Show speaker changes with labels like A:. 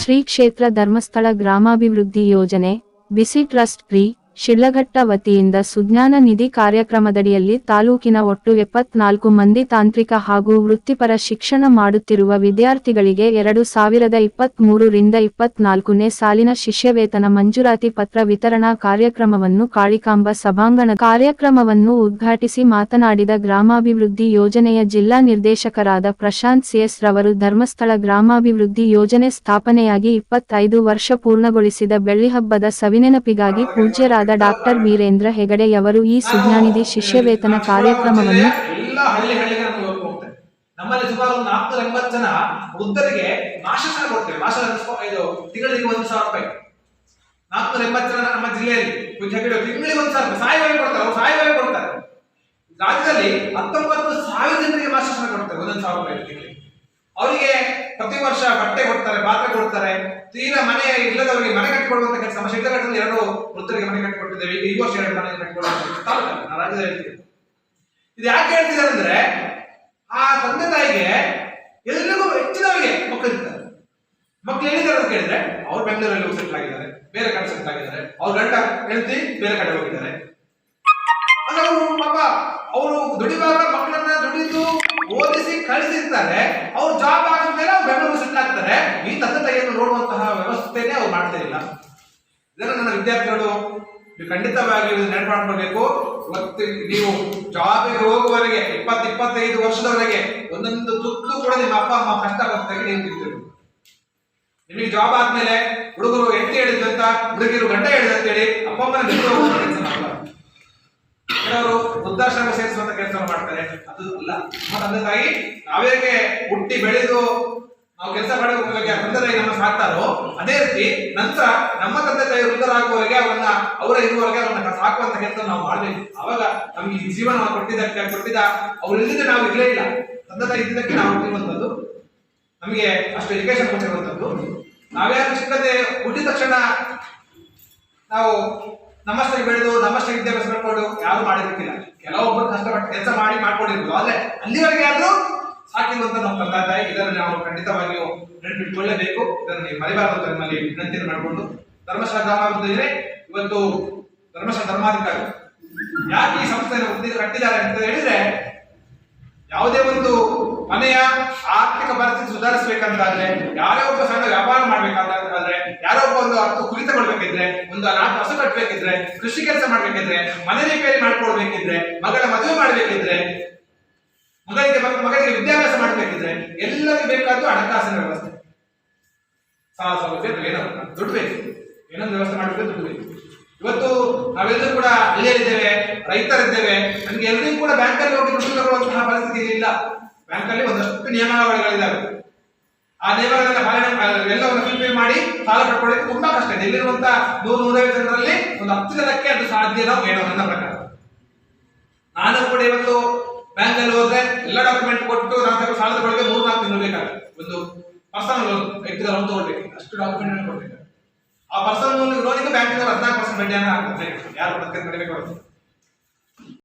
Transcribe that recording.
A: ಶ್ರೀ ಕ್ಷೇತ್ರ ಧರ್ಮಸ್ಥಳ ಗ್ರಾಮಾಭಿವೃದ್ಧಿ ಯೋಜನೆ ಬಿಸಿ ಟ್ರಸ್ಟ್ ಪ್ರಿ ಶಿಡ್ಲಘಟ್ಟ ವತಿಯಿಂದ ಸುಜ್ಞಾನ ನಿಧಿ ಕಾರ್ಯಕ್ರಮದಡಿಯಲ್ಲಿ ತಾಲೂಕಿನ ಒಟ್ಟು ಎಪ್ಪತ್ನಾಲ್ಕು ಮಂದಿ ತಾಂತ್ರಿಕ ಹಾಗೂ ವೃತ್ತಿಪರ ಶಿಕ್ಷಣ ಮಾಡುತ್ತಿರುವ ವಿದ್ಯಾರ್ಥಿಗಳಿಗೆ ಎರಡು ಸಾವಿರದ ಇಪ್ಪತ್ಮೂರು ರಿಂದ ಇಪ್ಪತ್ನಾಲ್ಕನೇ ಸಾಲಿನ ಶಿಷ್ಯವೇತನ ಮಂಜೂರಾತಿ ಪತ್ರ ವಿತರಣಾ ಕಾರ್ಯಕ್ರಮವನ್ನು ಕಾಳಿಕಾಂಬ ಸಭಾಂಗಣ ಕಾರ್ಯಕ್ರಮವನ್ನು ಉದ್ಘಾಟಿಸಿ ಮಾತನಾಡಿದ ಗ್ರಾಮಾಭಿವೃದ್ಧಿ ಯೋಜನೆಯ ಜಿಲ್ಲಾ ನಿರ್ದೇಶಕರಾದ ಪ್ರಶಾಂತ್ ಸಿಎಸ್ ರವರು, ಧರ್ಮಸ್ಥಳ ಗ್ರಾಮಾಭಿವೃದ್ಧಿ ಯೋಜನೆ ಸ್ಥಾಪನೆಯಾಗಿ ಇಪ್ಪತ್ತೈದು ವರ್ಷ ಪೂರ್ಣಗೊಳಿಸಿದ ಬೆಳ್ಳಿಹಬ್ಬದ ಸವಿನೆನಪಿಗಾಗಿ ಪೂಜ್ಯರಾದ ಡಾಕ್ಟರ್ ವೀರೇಂದ್ರ ಹೆಗಡೆಯವರು ಈ ಸುಜ್ಞಾನಿಧಿ ಕಾರ್ಯಕ್ರಮವನ್ನು
B: ಹಳ್ಳಿ ಹಳ್ಳಿಗೆ ನಮಗೆ ನಮ್ಮಲ್ಲಿ ಸುಮಾರು ಒಂದು ನಾಲ್ಕುನೂರ ಎಂಬತ್ತು ಜನ ವೃದ್ಧರಿಗೆ ಮಾಶಾಸನ ಕೊಡ್ತೇವೆ. ಮಾಶಾಸನ ಇದು ತಿಂಗಳಿಗೆ ಒಂದು ಸಾವಿರ ರೂಪಾಯಿ. ನಾಲ್ಕುನೂರ ಎಂಬತ್ತು ಜನ ನಮ್ಮ ಜಿಲ್ಲೆಯಲ್ಲಿ ತಿಂಗಳಿಗೆ ಒಂದು ಸಾವಿರ ಸಾಯಿವರೆ ಕೊಡ್ತಾರೆ, ಅವ್ರು ಸಾಯಿವರೆ ಕೊಡ್ತಾರೆ. ರಾಜ್ಯದಲ್ಲಿ ಹತ್ತೊಂಬತ್ತು ಸಾವಿರ ಜನರಿಗೆ ಮಾಶಾಸನ ಕೊಡ್ತಾರೆ, ಒಂದೊಂದು ಸಾವಿರ ರೂಪಾಯಿ ತಿಂಗಳಿಗೆ. ಅವರಿಗೆ ಪ್ರತಿ ವರ್ಷ ಬಟ್ಟೆ ಕೊಡ್ತಾರೆ, ಪಾತ್ರೆ ಕೊಡ್ತಾರೆ. ತೀರಾ ಮನೆ ಇಲ್ಲದವರಿಗೆ ಮನೆ ಕಟ್ಟಿಕೊಡುವಂತ ಕೆಲಸ, ನಮ್ಮ ಶಿಡ್ಲಘಟ್ಟದಲ್ಲಿ ಎರಡು ವೃತ್ತರಿಗೆ ಮನೆ ಕಟ್ಟಿಕೊಟ್ಟಿದ್ದೇವೆ. ಈ ವರ್ಷ ಎರಡು ಮನೆ ಕಟ್ಟಿಕೊಡುವಂತ ನಾನು ಇದು ಯಾಕೆ ಹೇಳ್ತಿದ್ದಾರೆ ಅಂದ್ರೆ, ಆ ತಂದೆ ತಾಯಿಗೆ ಎಲ್ರಿಗೂ ಹೆಚ್ಚಿನವರಿಗೆ ಮಕ್ಕಳಿರ್ತಾರೆ ಮಕ್ಕಳು ಎಲ್ಲಿದ್ದಾರೆ ಅಂತ ಕೇಳಿದ್ರೆ, ಅವ್ರು ಬೆಂಗಳೂರಲ್ಲಿ ಸೆಟ್ಲ್ ಆಗಿದ್ದಾರೆ, ಬೇರೆ ಕಡೆ ಸೆಟ್ಲ್ ಆಗಿದ್ದಾರೆ. ಅವ್ರ ಗಂಡ ಹೆಂಡತಿ ಬೇರೆ ಕಡೆ ಹೋಗಿದ್ದಾರೆ. ಅವರು ಪಾಪ, ಅವರು ದುಡಿಬಾರ ಮಕ್ಕಳನ್ನ ದುಡಿದು ಓದಿಸಿ ಕಳಿಸಿರ್ತಾರೆ ಅವ್ರು ಜಾಬ್ ಆಗಿದ ಮೇಲೆ ಅವ್ರು ಬೆಂಗಳೂರು ಸೆಟ್ಲ್ ಆಗ್ತಾರೆ ಈ ತಂದೆ ತಾಯಿಯನ್ನು ನೋಡುವಂತಹ ವ್ಯವಸ್ಥೆನೇ ಮಾಡ್ತಾ ಇಲ್ಲ ಇದನ್ನು ನನ್ನ ವಿದ್ಯಾರ್ಥಿಗಳು ಖಂಡಿತವಾಗಿ ನೆನಪು ಮಾಡ್ಕೊಳ್ಬೇಕು ಇವತ್ತು ನೀವು ಜಾಬಿಗೆ ಹೋಗುವವರೆಗೆ, ಇಪ್ಪತ್ತು, ಇಪ್ಪತ್ತೈದು ವರ್ಷದವರೆಗೆ ಒಂದೊಂದು ತುತ್ತು ಕೂಡ ನಿಮ್ಮ ಅಪ್ಪ, ಅಮ್ಮ ಕಷ್ಟ ಬರ್ತಾಗಿ ನೀವು ನಿಮಗೆ ಜಾಬ್ ಆದ್ಮೇಲೆ ಹುಡುಗರು ಹೆಂಡತಿ ಹೇಳಿದಂತ ಹುಡುಗಿರು ಗಂಡ ಹೇಳಿದಂತೇಳಿ ಅಪ್ಪ, ಅಮ್ಮನ ಕೆಲವರು ವೃದ್ಧಾಶ್ರಮ ಸೇರಿಸುವಂತ ಕೆಲಸ ಮಾಡ್ತಾರೆ. ಅದು ಅಲ್ಲ. ನಮ್ಮ ತಂದೆ ತಾಯಿ ನಾವೇಗೆ ಹುಟ್ಟಿ ಬೆಳೆದು ನಾವು ಕೆಲಸ ಮಾಡಬೇಕಾಗಿ ತಂದೆ ತಾಯಿ ನಮ್ಮ ಸಾಕ್ತಾರೋ, ಅದೇ ರೀತಿ ನಂತರ ನಮ್ಮ ತಂದೆ ತಾಯಿ ವೃದ್ಧರಾಗುವವರೆಗೆ ಅವರನ್ನ, ಅವರ ಇರುವವರೆಗೆ ಅವರನ್ನ ಸಾಕುವಂತ ಕೆಲಸ ನಾವು ಮಾಡಬೇಕು. ಅವಾಗ ನಮ್ಗೆ ಈ ಜೀವನ ಕೊಟ್ಟಿದ್ದಕ್ಕೆ, ಕೊಟ್ಟಿದ್ದ ಅವ್ರು ಇಲ್ಲದೆ ನಾವು ಇರಲೇ ಇಲ್ಲ. ತಂದೆ ತಾಯಿ ಇದ್ದಕ್ಕೆ ನಾವು ಇರುವಂತದ್ದು ನಮಗೆ ಅಷ್ಟು ಎಜುಕೇಶನ್ ಕೊಟ್ಟಿರುವಂತದ್ದು ನಾವ್ಯಾರು ಚಿಕ್ಕದೆ ಹುಟ್ಟಿದ ತಕ್ಷಣ ನಾವು ನಮಸ್ತೆ ಬೆಳೆದು ನಮಸ್ತೆ ವಿದ್ಯಾಭ್ಯಾಸ ಮಾಡ್ಕೊಂಡು ಯಾರು ಮಾಡಿರ್ತಿಲ್ಲ ಕೆಲವೊಬ್ಬರು ಕಷ್ಟಪಟ್ಟು ಕೆಲಸ ಮಾಡಿ ಮಾಡ್ಕೊಂಡಿರ್ಬೋದು. ಆದ್ರೆ ಅಲ್ಲಿವರೆಗೆ ಆದ್ರೂ ಸಾಕಿರುವಂತ ನಮ್ಮ ತಂದೆ ತಾಯಿ ಇದನ್ನು ನಾವು ಖಂಡಿತವಾಗಿಯೂ ನೆನಪಿಟ್ಟುಕೊಳ್ಳಬೇಕು ಇದನ್ನು ನೀವು ಮರಿಬಾರದು ತಮ್ಮಲ್ಲಿ ವಿನಂತಿಯನ್ನು ಮಾಡಿಕೊಂಡು ಧರ್ಮಶಾಸ್ತ್ರ ಇವತ್ತು ಧರ್ಮಸ್ಥಳ ಧರ್ಮಾಧಿಕಾರಿ ಯಾಕೆ ಈ ಸಂಸ್ಥೆಯನ್ನು ಕಟ್ಟಿದ್ದಾರೆ ಅಂತ ಹೇಳಿದ್ರೆ ಯಾವುದೇ ಒಂದು ಮನೆಯ ಆರ್ಥಿಕ ಪರಿಸ್ಥಿತಿ ಸುಧಾರಿಸಬೇಕಂತಾದ್ರೆ, ಯಾರೋ ಒಬ್ಬ ಸಣ್ಣ ವ್ಯಾಪಾರ ಮಾಡ್ಬೇಕಾದ್ರೆ, ಯಾರೋ ಒಬ್ಬ ಒಂದು ಹತ್ತು ಕುರಿತಗೊಳ್ಬೇಕಿದ್ರೆ ಒಂದು ನಾಲ್ಕು ಹಸು ಕಟ್ಟಬೇಕಿದ್ರೆ ಕೃಷಿ ಕೆಲಸ ಮಾಡ್ಬೇಕಿದ್ರೆ, ಮನೆ ರಿಪೇರಿ ಮಾಡ್ಕೊಳ್ಬೇಕಿದ್ರೆ, ಮಗಳ ಮದುವೆ ಮಾಡ್ಬೇಕಿದ್ರೆ ಮಗಳಿಗೆ ಮಗ- ಮಗನಿಗೆ ವಿದ್ಯಾಭ್ಯಾಸ ಮಾಡಬೇಕಿದ್ರೆ ಎಲ್ಲರಿಗೂ ಬೇಕಾದ್ದು ಹಣಕಾಸಿನ ವ್ಯವಸ್ಥೆ. ಸಾಲ ಸೌಲಭ್ಯ ಏನೋ ದುಡ್ಡು ಬೇಕು. ಏನೊಂದು ವ್ಯವಸ್ಥೆ ಮಾಡಬೇಕು ದುಡ್ಡು ಬೇಕು. ಇವತ್ತು ನಾವೆಲ್ಲರೂ ಕೂಡ ಹಳ್ಳಿಯಲ್ಲಿದ್ದೇವೆ, ರೈತರಿದ್ದೇವೆ. ನಮ್ಗೆ ಎಲ್ಲರಿಗೂ ಕೂಡ ಬ್ಯಾಂಕಲ್ಲಿ ಹೋಗಿ ದುಡ್ಡು ತಗೊಳ್ಳುವಂತಹ ಪರಿಸ್ಥಿತಿ ಇಲ್ಲ ಬ್ಯಾಂಕಲ್ಲಿ ಒಂದಷ್ಟು ನಿಯಮಾವಳಿಗಳಿದ್ದಾವೆ ಆ ನಿಯಮಗಳನ್ನ ಪಾಲನೆ ಎಲ್ಲವನ್ನು ಫುಲ್ಫಿಲ್ ಮಾಡಿ ಸಾಲ ಪಡ್ಕೊಳ್ಳಿಕ್ಕೆ ತುಂಬಾ ಕಷ್ಟ ಇದೆ. ಇಲ್ಲಿರುವಂತ ನೂರು, ನೂರೈವತ್ತು ಜನರಲ್ಲಿ ಒಂದು ಹತ್ತು ಜನಕ್ಕೆ ಅದು ಸಾಧ್ಯನೋ ಏನೋ ನನ್ನ ಪ್ರಕಾರ. ನಾನು ಕೂಡ ಇವತ್ತು ಬ್ಯಾಂಕ್ ಅಲ್ಲಿ ಹೋದ್ರೆ ಎಲ್ಲ ಡಾಕ್ಯುಮೆಂಟ್ ಕೊಟ್ಟು ನಾವು ಸಾಲದ ಸಾಲ ತಗೊಳ್ಳಿಕ್ಕೆ ಮೂರು ನಾಲ್ಕು ತಿಂಗಳು ಬೇಕಾಗುತ್ತೆ. ಒಂದು ಪರ್ಸನಲ್ ಲೋನ್ ವ್ಯಕ್ತಿಗಳ ಲೋನ್ ತಗೊಳ್ಬೇಕು. ಅಷ್ಟು ಡಾಕ್ಯುಮೆಂಟ್ ಕೊಡ್ಬೇಕು. ಆ ಪರ್ಸನಲ್ ಲೋನ್ ಲೋನಿಗೆ ಬ್ಯಾಂಕಿನ ಹದಿನಾಲ್ಕು ಪರ್ಸೆಂಟ್ ಬಡ್ಡಿಯನ್ನು ಹಾಕ್ತಾರೆ ಯಾರು ಮತ್ತೆ ಕಡಿಮೆ ಕೊಡುತ್ತೆ